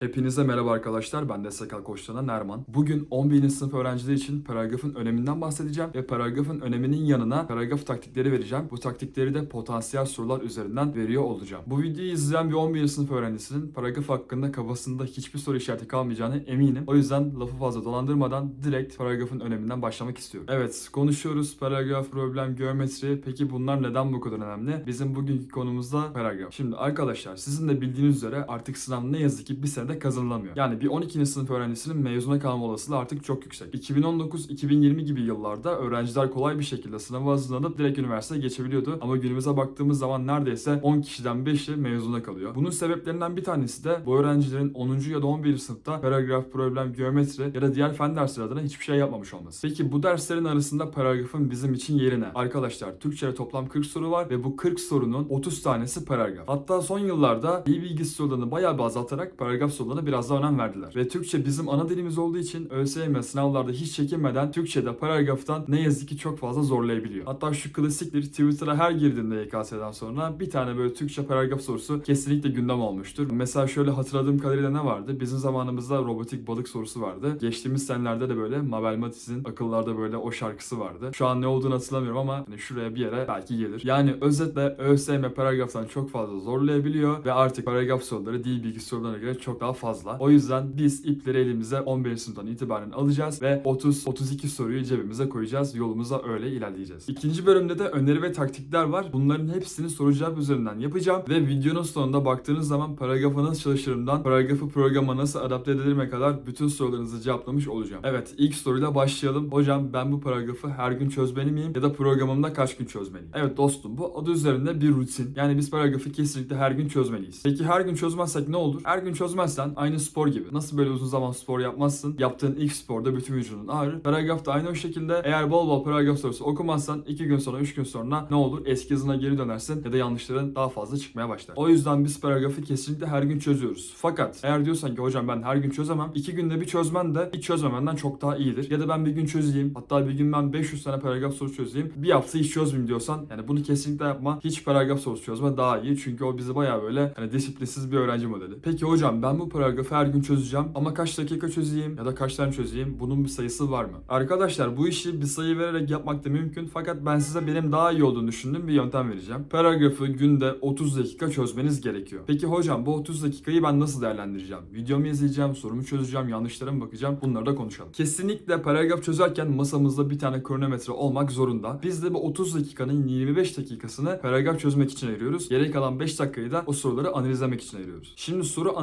Hepinize merhaba arkadaşlar. Ben de Sakal Koçlar'dan Erman. Bugün 11. sınıf öğrencileri için paragrafın öneminden bahsedeceğim ve paragrafın öneminin yanına paragraf taktikleri vereceğim. Bu taktikleri de potansiyel sorular üzerinden veriyor olacağım. Bu videoyu izleyen bir 11. sınıf öğrencisinin paragraf hakkında kafasında hiçbir soru işareti kalmayacağını eminim. O yüzden lafı fazla dolandırmadan direkt paragrafın öneminden başlamak istiyorum. Evet, konuşuyoruz. Paragraf, problem, geometri. Peki bunlar neden bu kadar önemli? Bizim bugünkü konumuzda paragraf. Şimdi arkadaşlar sizin de bildiğiniz üzere artık sınav ne yazık ki bir senede kazanılamıyor. Yani bir 12. sınıf öğrencisinin mezuna kalma olasılığı artık çok yüksek. 2019-2020 gibi yıllarda öğrenciler kolay bir şekilde sınava hazırlanıp direkt üniversiteye geçebiliyordu. Ama günümüze baktığımız zaman neredeyse 10 kişiden 5'i mezuna kalıyor. Bunun sebeplerinden bir tanesi de bu öğrencilerin 10. ya da 11. sınıfta paragraf, problem, geometri ya da diğer fen dersleri adına hiçbir şey yapmamış olması. Peki bu derslerin arasında paragrafın bizim için yerine? Arkadaşlar Türkçe'de toplam 40 soru var ve bu 40 sorunun 30 tanesi paragraf. Hatta son yıllarda iyi bilgi sorularını bayağı bir azaltarak paragraf sorularına biraz daha önem verdiler. Ve Türkçe bizim ana dilimiz olduğu için ÖSYM sınavlarda hiç çekinmeden Türkçe'de paragraftan ne yazık ki çok fazla zorlayabiliyor. Hatta şu klasiktir Twitter'a her girdiğinde YKS'den sonra bir tane böyle Türkçe paragraf sorusu kesinlikle gündem olmuştur. Mesela şöyle hatırladığım kadarıyla ne vardı? Bizim zamanımızda robotik balık sorusu vardı. Geçtiğimiz senelerde de böyle Mabel Matiz'in akıllarda böyle o şarkısı vardı. Şu an ne olduğunu hatırlamıyorum ama hani şuraya bir yere belki gelir. Yani özetle ÖSYM paragraftan çok fazla zorlayabiliyor ve artık paragraf soruları dil bilgi sorularına göre çok daha fazla. O yüzden biz ipleri elimize 11. sınıftan itibaren alacağız ve 30-32 soruyu cebimize koyacağız. Yolumuza öyle ilerleyeceğiz. İkinci bölümde de öneri ve taktikler var. Bunların hepsini soru cevap üzerinden yapacağım ve videonun sonunda baktığınız zaman paragrafı nasıl çalışırımdan paragrafı programa nasıl adapte edilirime kadar bütün sorularınızı cevaplamış olacağım. Evet ilk soruyla başlayalım. Hocam ben bu paragrafı her gün çözmeli miyim ya da programımda kaç gün çözmeliyim? Evet dostum bu adı üzerinde bir rutin. Yani biz paragrafı kesinlikle her gün çözmeliyiz. Peki her gün çözmezsek ne olur? Her gün çözmezsen aynı spor gibi. Nasıl böyle uzun zaman spor yapmazsın? Yaptığın ilk sporda bütün vücudun ağrır. Paragraf da aynı o şekilde. Eğer bol bol paragraf sorusu okumazsan 2 gün sonra 3 gün sonra ne olur? Eski hızına geri dönersin ya da yanlışların daha fazla çıkmaya başlar. O yüzden biz paragrafı kesinlikle her gün çözüyoruz. Fakat eğer diyorsan ki hocam ben her gün çözemem. 2 günde bir çözmen de hiç çözmemenden çok daha iyidir. Ya da ben bir gün çözeyim. Hatta bir gün ben 500 tane paragraf soru çözeyim. Bir hafta hiç çözmeyeyim diyorsan yani bunu kesinlikle yapma. Hiç paragraf sorusu çözme daha iyi. Çünkü o bizi bayağı böyle hani disiplinsiz bir öğrenci modeli. Peki hocam ben bu paragrafı her gün çözeceğim ama kaç dakika çözeyim ya da kaç tane çözeyim? Bunun bir sayısı var mı? Arkadaşlar bu işi bir sayı vererek yapmak da mümkün fakat ben size benim daha iyi olduğunu düşündüğüm bir yöntem vereceğim. Paragrafı günde 30 dakika çözmeniz gerekiyor. Peki hocam bu 30 dakikayı ben nasıl değerlendireceğim? Videomu izleyeceğim, sorumu çözeceğim, yanlışlara mı bakacağım? Bunları da konuşalım. Kesinlikle paragraf çözerken masamızda bir tane kronometre olmak zorunda. Biz de bu 30 dakikanın 25 dakikasını paragraf çözmek için ayırıyoruz. Geri kalan 5 dakikayı da o soruları analizlemek için ayırıyoruz. Şimdi soru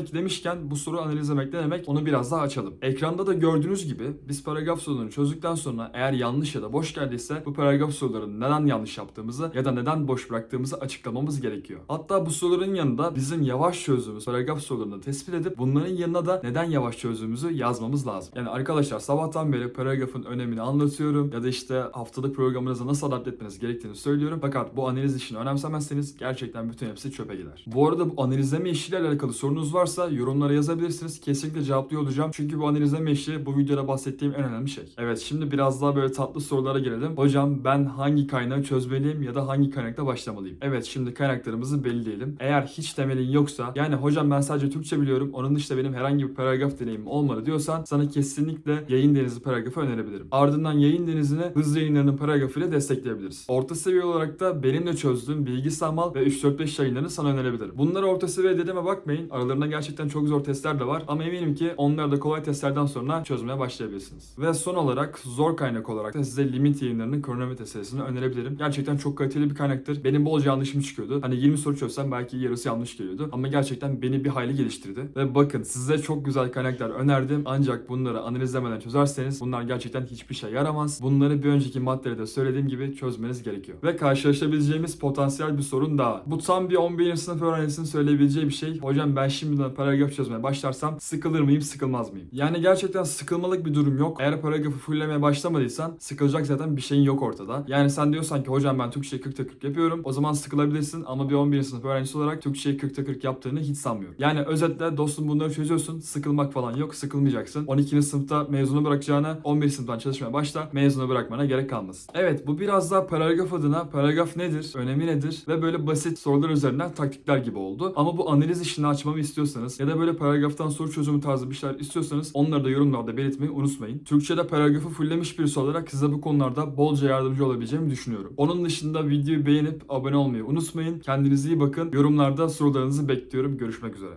analizlemek demişken bu soru analizlemek ne demek onu biraz daha açalım. Ekranda da gördüğünüz gibi biz paragraf sorularını çözdükten sonra eğer yanlış ya da boş geldiyse bu paragraf sorularını neden yanlış yaptığımızı ya da neden boş bıraktığımızı açıklamamız gerekiyor. Hatta bu soruların yanında bizim yavaş çözdüğümüz paragraf sorularını tespit edip bunların yanına da neden yavaş çözdüğümüzü yazmamız lazım. Yani arkadaşlar sabahtan beri paragrafın önemini anlatıyorum ya da işte haftalık programınıza nasıl adapte etmeniz gerektiğini söylüyorum. Fakat bu analiz işini önemsemezseniz gerçekten bütün hepsi çöpe gider. Bu arada bu analizleme işiyle alakalı sorunuz varsa yorumlara yazabilirsiniz. Kesinlikle cevaplıyor olacağım. Çünkü bu analizleme işi bu videoda bahsettiğim en önemli şey. Evet şimdi biraz daha böyle tatlı sorulara gelelim. Hocam ben hangi kaynağı çözmeliyim ya da hangi kaynakta başlamalıyım? Evet şimdi kaynaklarımızı belirleyelim. Eğer hiç temelin yoksa yani hocam ben sadece Türkçe biliyorum. Onun dışında benim herhangi bir paragraf deneyimim olmadı diyorsan sana kesinlikle yayın denizi paragrafı önerebilirim. Ardından yayın denizini hız yayınlarının paragrafıyla destekleyebiliriz. Orta seviye olarak da benim de çözdüğüm bilgi samal ve 345 yayınlarını sana önerebilirim. Bunları orta seviye dediğime bakmayın. Aralarında gerçekten çok zor testler de var ama eminim ki onları da kolay testlerden sonra çözmeye başlayabilirsiniz. Ve son olarak zor kaynak olarak da size limit yayınlarının kronometre serisini önerebilirim. Gerçekten çok kaliteli bir kaynaktır. Benim bolca yanlışım çıkıyordu. Hani 20 soru çözsem belki yarısı yanlış geliyordu. Ama gerçekten beni bir hayli geliştirdi. Ve bakın size çok güzel kaynaklar önerdim. Ancak bunları analizlemeden çözerseniz bunlar gerçekten hiçbir şey yaramaz. Bunları bir önceki maddelerde söylediğim gibi çözmeniz gerekiyor. Ve karşılaşabileceğimiz potansiyel bir sorun daha. Bu tam bir 11. sınıf öğrencisinin söyleyebileceği bir şey. Hocam ben şimdiden paragraf çözmeye başlarsam sıkılır mıyım sıkılmaz mıyım? Yani gerçekten sıkılmalık bir durum yok. Eğer paragrafı fulllemeye başlamadıysan sıkılacak zaten bir şeyin yok ortada. Yani sen diyorsan ki hocam ben Türkçeyi 40'ta 40 yapıyorum. O zaman sıkılabilirsin ama bir 11. sınıf öğrencisi olarak Türkçeyi 40'ta 40 yaptığını hiç sanmıyorum. Yani özetle dostum bunları çözüyorsun. Sıkılmak falan yok. Sıkılmayacaksın. 12. sınıfta mezunu bırakacağına 11. sınıftan çalışmaya başla. Mezunu bırakmana gerek kalmasın. Evet bu biraz daha paragraf adına paragraf nedir? Önemi nedir? Ve böyle basit sorular üzerinden taktikler gibi oldu. Ama bu analiz işini açmamı istiyorsanız istiyorsanız ya da böyle paragraftan soru çözümü tarzı bir şeyler istiyorsanız onları da yorumlarda belirtmeyi unutmayın. Türkçe'de paragrafı fulllemiş birisi olarak size bu konularda bolca yardımcı olabileceğimi düşünüyorum. Onun dışında videoyu beğenip abone olmayı unutmayın. Kendinize iyi bakın. Yorumlarda sorularınızı bekliyorum. Görüşmek üzere.